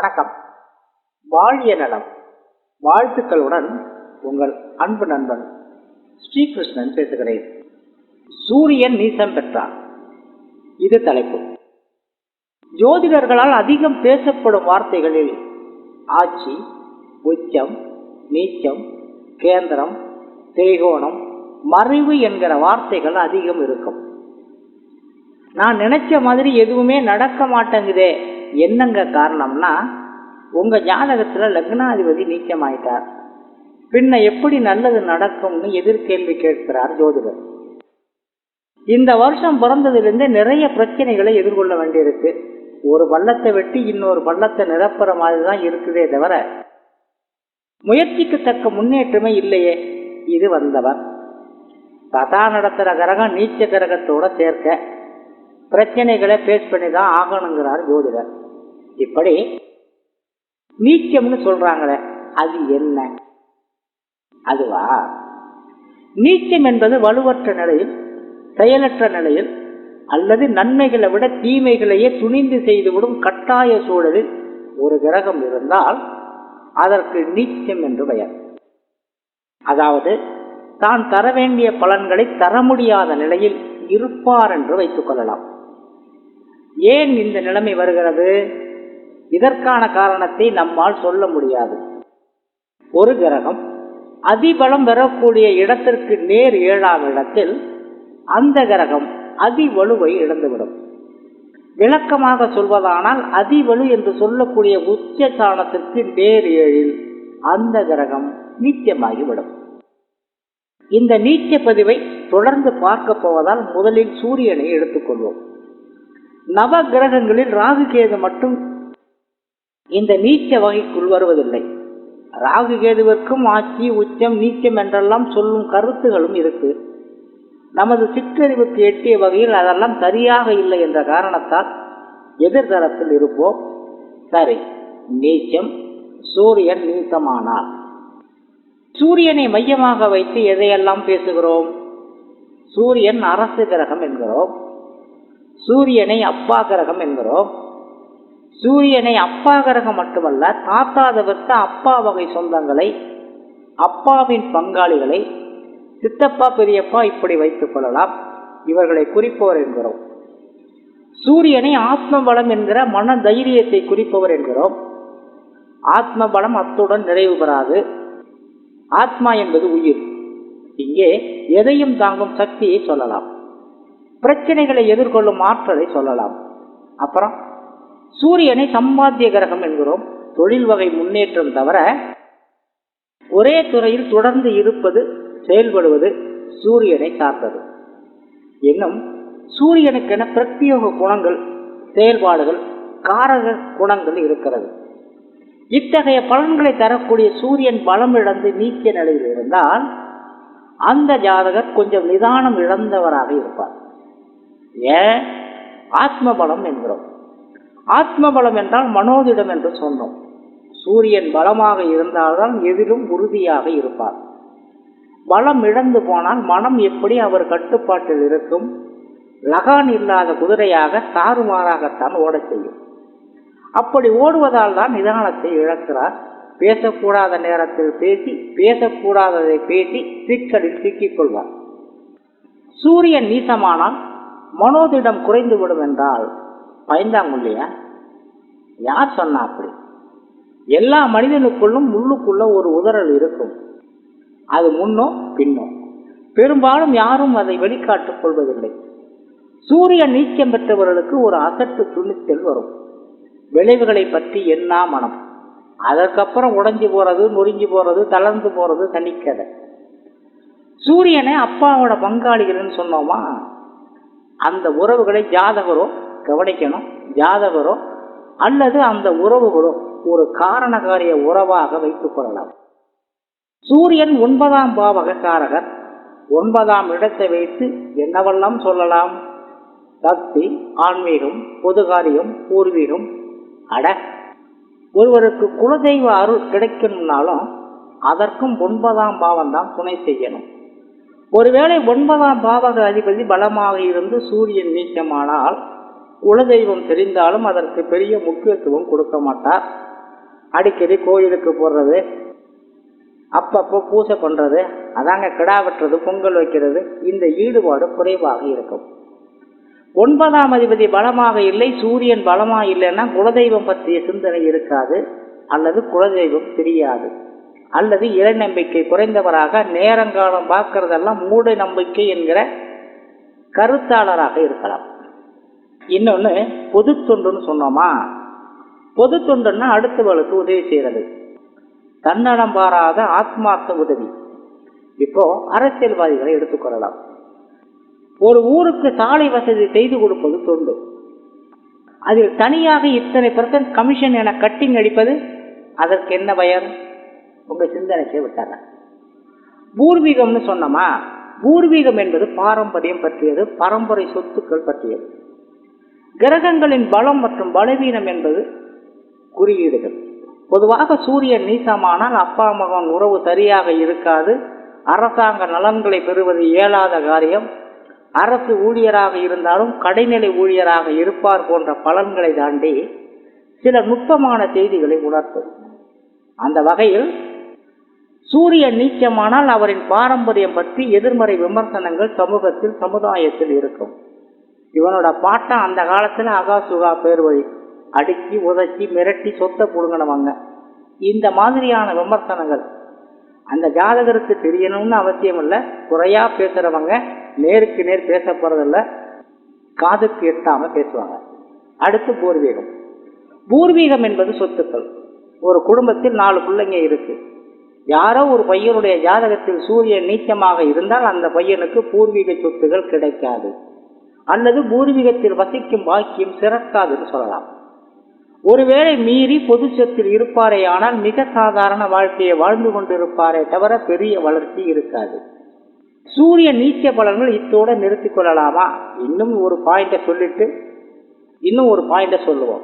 வணக்கம். வாழிய நலம். வாழ்த்துக்களுடன் உங்கள் அன்பு நண்பன் ஸ்ரீகிருஷ்ணன் பேசுகிறேன். சூரியன் நீசம் பெற்றார். இது தலைப்பு. ஜோதிடர்களால் அதிகம் பேசப்படும் வார்த்தைகளில் ஆட்சி உச்சம் நீச்சம் கேந்திரம் திரிகோணம் மறைவு என்கிற வார்த்தைகள் அதிகம் இருக்கும். நான் நினைச்ச மாதிரி எதுவுமே நடக்க மாட்டேங்குதே. என்னங்க காரணம்னா உங்க ஜாதகத்துல லக்னாதிபதி நீச்சமாயிட்டார். பின்ன எப்படி நல்லது நடக்கும்னு எதிர்கேள்வி கேட்கிறார் ஜோதிடர். இந்த வருஷம் பிறந்ததுலேருந்து நிறைய பிரச்சனைகளை எதிர்கொள்ள வேண்டியிருக்கு. ஒரு பள்ளத்தை வெட்டி இன்னொரு பள்ளத்தை நிரப்புற மாதிரி தான் இருக்குதே தவிர முயற்சிக்கு தக்க முன்னேற்றமே இல்லையே இது வந்தவர். கதா நடத்துகிற கிரகம் நீச்ச கிரகத்தோட சேர்க்க பிரச்சனைகளை பேஸ் பண்ணி தான் ஆகணுங்கிறார் ஜோதிடர். இப்படி நீச்சம்னு சொல்றாங்களே அது என்ன? அதுவா? நீச்சம் என்பது வலுவற்ற நிலையில் செயலற்ற நிலையில் அல்லது நன்மைகளை விட தீமைகளையே துணிந்து செய்துவிடும் கட்டாய சூழலில் ஒரு கிரகம் இருந்தால் அதற்கு நீச்சம் என்று பெயர். அதாவது தான் தர வேண்டிய பலன்களை தர முடியாத நிலையில் இருப்பார் என்று வைத்துக் கொள்ளலாம். ஏன் இந்த நிலைமை வருகிறது? இதற்கான காரணத்தை நம்மால் சொல்ல முடியாது. ஒரு கிரகம் அதிபலம் பெறக்கூடிய இடத்திற்கு நேர் ஏழாம் இடத்தில் அந்த கிரகம் அதிவலுவை இழந்துவிடும். விளக்கமாக சொல்வதானால் அதிவலு என்று சொல்லக்கூடிய உச்ச சாணத்திற்கு நேர் ஏழில் அந்த கிரகம் நீச்சமாகிவிடும். இந்த நீச்ச பதிவை தொடர்ந்து பார்க்க போவதால் முதலில் சூரியனை எடுத்துக்கொள்வோம். நவ கிரகங்களில் ராகு கேது மட்டும் இந்த நீச்ச வகைக்குள் வருவதில்லை. ராகு கேதுவிற்கும் ஆட்சி உச்சம் நீச்சம் என்றெல்லாம் சொல்லும் கருத்துகளும் இருக்கு. நமது சிற்றறிவுக்கு எட்டிய வகையில் அதெல்லாம் சரியாக இல்லை என்ற காரணத்தால் எதிர்தரத்தில் இருப்போம். சரி நீச்சம் சூரியன் நீச்சமானார் சூரியனை மையமாக வைத்து எதையெல்லாம் பேசுகிறோம்? சூரியன் அரசு கிரகம் என்கிறோம். சூரியனை அப்பா கிரகம் என்கிறோம். சூரியனை அப்பா கிரகம் மட்டுமல்ல தாத்தா தவிர்த்த அப்பா வகை சொந்தங்களை அப்பாவின் பங்காளிகளை சித்தப்பா பெரியப்பா இப்படி வைத்துக் கொள்ளலாம். இவர்களை குறிப்பவர் என்கிறோம். சூரியனை ஆத்ம பலம் என்கிற மன தைரியத்தை குறிப்பவர் என்கிறோம். ஆத்ம பலம் அத்துடன் நிறைவு பெறாது. ஆத்மா என்பது உயிர். இங்கே எதையும் தாங்கும் சக்தியை சொல்லலாம். பிரச்சனைகளை எதிர்கொள்ளும் ஆற்றலை சொல்லலாம். அப்புறம் சூரியனை சம்பாத்திய கிரகம் என்கிறோம். தொழில் வகை முன்னேற்றம் தவிர ஒரே துறையில் தொடர்ந்து இருப்பது செயல்படுவது சூரியனை சார்ந்தது. இன்னும் சூரியனுக்கென பிரத்யேக குணங்கள் செயல்பாடுகள் காரக குணங்கள் இருக்கிறது. இத்தகைய பலன்களை தரக்கூடிய சூரியன் பலம் இழந்து நீக்கிய நிலையில் இருந்தால் அந்த ஜாதகர் கொஞ்சம் நிதானம் இழந்தவராக இருப்பார். ஏன்? ஆத்ம பலம் என்கிறோம். ஆத்ம பலம் என்றால் மனோதிடம் என்று சொன்னோம். சூரியன் பலமாக இருந்தால்தான் எதிலும் உறுதியாக இருப்பார். பலம் இழந்து போனால் மனம் எப்படி அவர் கட்டுப்பாட்டில் இருக்கும்? லகான் இல்லாத குதிரையாக தாறுமாறாகத்தான் ஓடச் செய்யும். அப்படி ஓடுவதால் தான் நிதானத்தை இழக்கிறார். பேசக்கூடாத நேரத்தில் பேசி பேசக்கூடாததை பேசி சிக்கலில் சிக்கிக் கொள்வார். சூரியன் நீசமானால் மனோதிடம் குறைந்துவிடும் என்றால் பயந்தாங்குள்ளையா யார் சொன்னா அப்படி? எல்லா மனிதனுக்குள்ளும் உள்ளுக்குள்ள ஒரு உதறல் இருக்கும். அது முன்னோ பின்னோ. பெரும்பாலும் யாரும் அதை வெளிக்காட்டுக் கொள்வதில்லை. சூரியன் நீச்சம் பெற்றவர்களுக்கு ஒரு அசட்டு துணித்தல் வரும். விளைவுகளை பற்றி என்ன மனம். அதற்கப்புறம் உடைஞ்சு போறது நொறுங்கி போறது தளர்ந்து போறது தனிக்கதை. சூரியனை அப்பாவோட பங்காளிகள்னு சொன்னோமா? அந்த உறவுகளை ஜாதகரோ கவனிக்கணும் ஜாதகரோ அல்லது அந்த உறவுகளோ ஒரு காரணகாரிய உறவாக வைத்துக் கொள்ளலாம். சூரியன் ஒன்பதாம் பாவகக்காரகர். ஒன்பதாம் இடத்தை வைத்து என்னவெல்லாம் சொல்லலாம்? பக்தி ஆன்மீகம் பொதுகாரியம் பூர்வீகம். அட ஒருவருக்கு குலதெய்வ அருள் கிடைக்கணும்னாலும் அதற்கும் ஒன்பதாம் பாவம் தான் துணை செய்யணும். ஒருவேளை ஒன்பதாம் பாவக அதிபதி பலமாக இருந்து சூரியன் நீக்கமானால் குலதெய்வம் தெரிந்தாலும் அதற்கு பெரிய முக்கியத்துவம் கொடுக்க மாட்டார். அடிக்கடி கோயிலுக்கு போடுறது அப்பப்போ பூஜை பண்ணுறது அதாங்க கிடா வெட்டுறது பொங்கல் வைக்கிறது இந்த ஈடுபாடு குறைவாக இருக்கும். ஒன்பதாம் அதிபதி பலமாக இல்லை சூரியன் பலமாக இல்லைன்னா குலதெய்வம் பற்றிய சிந்தனை இருக்காது அல்லது குலதெய்வம் தெரியாது. அல்லது இறை நம்பிக்கை குறைந்தவராக நேரங்காலம் பார்க்கறதெல்லாம் மூட நம்பிக்கை என்கிற கருத்தாளராக இருக்கலாம். இன்னொன்று பொது தொண்டுன்னு சொன்னோமா? பொது தொண்டுன்னா அடுத்தவளுக்கு உதவி செய்கிறது தன்னடம் பாராத ஆத்மார்த்த உதவி. இப்போ அரசியல்வாதிகளை எடுத்துக்கொள்ளலாம் ஒரு ஊருக்கு சாலை வசதி செய்து கொடுப்பது தொண்டு. அதில் தனியாக இத்தனை பர்சன்ட் கமிஷன் என கட்டிங் அடிப்பது அதற்கு என்ன பயன்? உங்கள் சிந்தனைக்கே விட்டாங்க பூர்வீகம்னு சொன்னோமா? பூர்வீகம் என்பது பாரம்பரியம் பற்றியது பரம்பரை சொத்துக்கள் பற்றியது. கிரகங்களின் பலம் மற்றும் பலவீனம் என்பது குறியீடுகள். பொதுவாக சூரியன் நீசமானால் அப்பா மகன் உறவு சரியாக இருக்காது. அரசாங்க நலன்களை பெறுவது இயலாத காரியம். அரசு ஊழியராக இருந்தாலும் கடைநிலை ஊழியராக இருப்பார் போன்ற பலன்களை தாண்டி சில நுட்பமான செய்திகளை உணர்த்தும். அந்த வகையில் சூரியன் நீச்சமானால் அவரின் பாரம்பரியம் பற்றி எதிர்மறை விமர்சனங்கள் சமூகத்தில் சமுதாயத்தில் இருக்கும். இவனோட பாட்டம் அந்த காலத்தில் அகாசுகா பேர் வழி அடுக்கி உதச்சி மிரட்டி சொத்தை புடுங்கினவங்க. இந்த மாதிரியான விமர்சனங்கள். அந்த ஜாதகருக்கு தெரியணும்னு அவசியம் இல்லை. குறையா பேசுகிறவங்க நேருக்கு நேர் பேச போகிறதில்ல காதுக்கு எட்டாமல் பேசுவாங்க. அடுத்து பூர்வீகம். பூர்வீகம் என்பது சொத்துக்கள். ஒரு குடும்பத்தில் நாலு பிள்ளைங்க இருக்கு. யாரோ ஒரு பையனுடைய ஜாதகத்தில் சூரியன் நீச்சமாக இருந்தால் அந்த பையனுக்கு பூர்வீக சொத்துகள் கிடைக்காது. அல்லது பூர்வீகத்தில் வசிக்கும் பாக்கியம் சிறக்காதுன்னு சொல்லலாம். ஒருவேளை மீறி பொது சொத்தில் இருப்பாரே ஆனால் மிக சாதாரண வாழ்க்கையை வாழ்ந்து கொண்டிருப்பாரே தவிர பெரிய வளர்ச்சி இருக்காது. சூரிய நீச்ச பலன்கள் இத்தோட நிறுத்திக் கொள்ளலாமா? இன்னும் ஒரு பாயிண்டை சொல்லிட்டு இன்னும் ஒரு பாயிண்டை சொல்லுவோம்.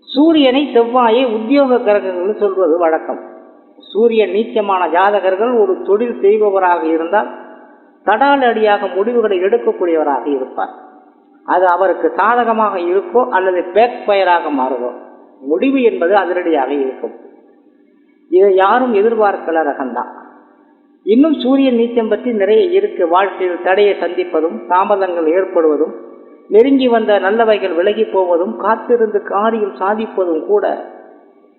சூரியனை செவ்வாயை உத்தியோக கிரகங்கள் சொல்வது வழக்கம். சூரியன் நீச்சமான ஜாதகர்கள் ஒரு தொழில் செய்பவராக இருந்தால் தடாலடியாக முடிவுகளை எடுக்கக்கூடியவராக இருப்பார். அது அவருக்கு சாதகமாக இருக்கோ அல்லது பேக் பயராக மாறுதோ முடிவு என்பது அதிரடியாக இருக்கும். இதை யாரும் எதிர்பார்க்கல ரகம்தான் இன்னும் சூரியன் நீச்சம் பற்றி நிறைய இருக்கு. வாழ்க்கையில் தடையை சந்திப்பதும் தாமதங்கள் ஏற்படுவதும் நெருங்கி வந்த நல்லவைகள் விலகி போவதும் காத்திருந்து காரியம் சாதிப்பதும் கூட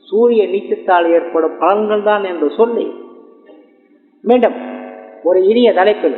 சூரிய நீச்சத்தால் ஏற்படும் பலன்கள் தான் என்று சொல்லி மீண்டும் ஒரு இனிய தலைப்பில்